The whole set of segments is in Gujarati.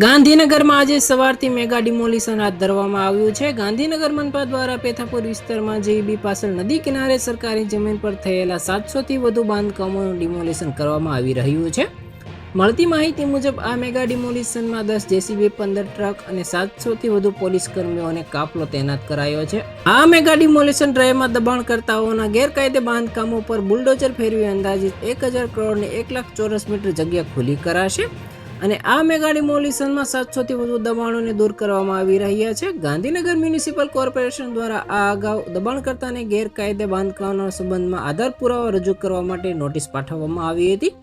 ગાંધીનગરમાં આજે સવારથી મેગા ડિમોલિશન હાથ ધરવામાં આવ્યું છે. ગાંધીનગર મનપા દ્વારા પેથાપુર વિસ્તારમાં જેબી પાસળ નદી કિનારે સરકારી જમીન પર થયેલા સાતસોથી વધુ બાંધકામોનું ડિમોલિશન કરવામાં આવી રહ્યું છે. મળતી માહિતી મુજબ આ મેગા ડિમોલિશનમાં દસ જેસીબી, પંદર ટ્રક અને સાતસોથી વધુ પોલીસ કર્મીઓને કાફલો તૈનાત કરાયો છે. આ મેગા ડિમોલિશન ડ્રાઈવમાં દબાણકર્તાઓના ગેરકાયદે બાંધકામો પર બુલડોઝર ફેરવી અંદાજિત એક હજાર કરોડને એક લાખ ચોરસ મીટર જગ્યા ખુલ્લી કરાશે. અને આ મેગા ડિમોલિશનમાં સાતસોથી વધુ દબાણોને દૂર કરવામાં આવી રહ્યા છે. ગાંધીનગર મ્યુનિસિપલ કોર્પોરેશન દ્વારા આ અગાઉ દબાણકર્તાને ગેરકાયદે બાંધકામના સંબંધમાં આધાર પુરાવા રજૂ કરવા માટે નોટિસ પાઠવવામાં આવી હતી.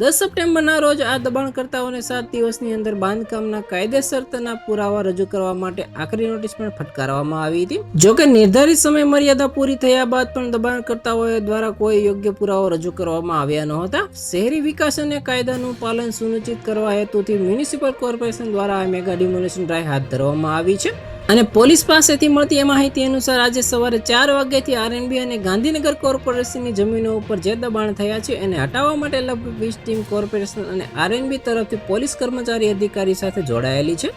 દસ સપ્ટેમ્બરના રોજ આ દબાણકર્તાઓને સાત દિવસની અંદર બાંધકામના કાયદેસરતાના પુરાવા રજૂ કરવા માટે આખરી નોટિસ પણ ફટકારવામાં આવી હતી. જોકે નિર્ધારિત સમય મર્યાદા પૂરી થયા બાદ પણ દબાણકર્તાઓ દ્વારા કોઈ યોગ્ય પુરાવો રજૂ કરવામાં આવ્યા નહોતા. શહેરી વિકાસ અને કાયદાનું પાલન સુનિશ્ચિત કરવા હેતુથી મ્યુનિસિપલ કોર્પોરેશન દ્વારા આ મેગા ડિમોલિશન ડ્રાય હાથ ધરવામાં આવી છે. અને પોલીસ પાસેથી મળતી માહિતી અનુસાર આજે સવારે ચાર વાગ્યાથી આરએનબી અને ગાંધીનગર કોર્પોરેશનની જમીનો ઉપર જે દબાણ થયા છે, એને હટાવવા માટે લગભગ વીસ ટીમ કોર્પોરેશન અને આરએનબી તરફથી પોલીસ કર્મચારી અધિકારી સાથે જોડાયેલી છે.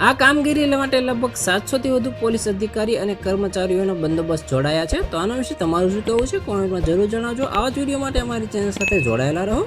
આ કામગીરી માટે લગભગ સાતસોથી વધુ પોલીસ અધિકારી અને કર્મચારીઓનો બંદોબસ્ત જોડાયા છે. તો આના વિશે તમારું શું કહેવું છે? કોમેન્ટમાં જરૂર જણાવજો. આવા જ વીડિયો માટે અમારી ચેનલ સાથે જોડાયેલા રહો.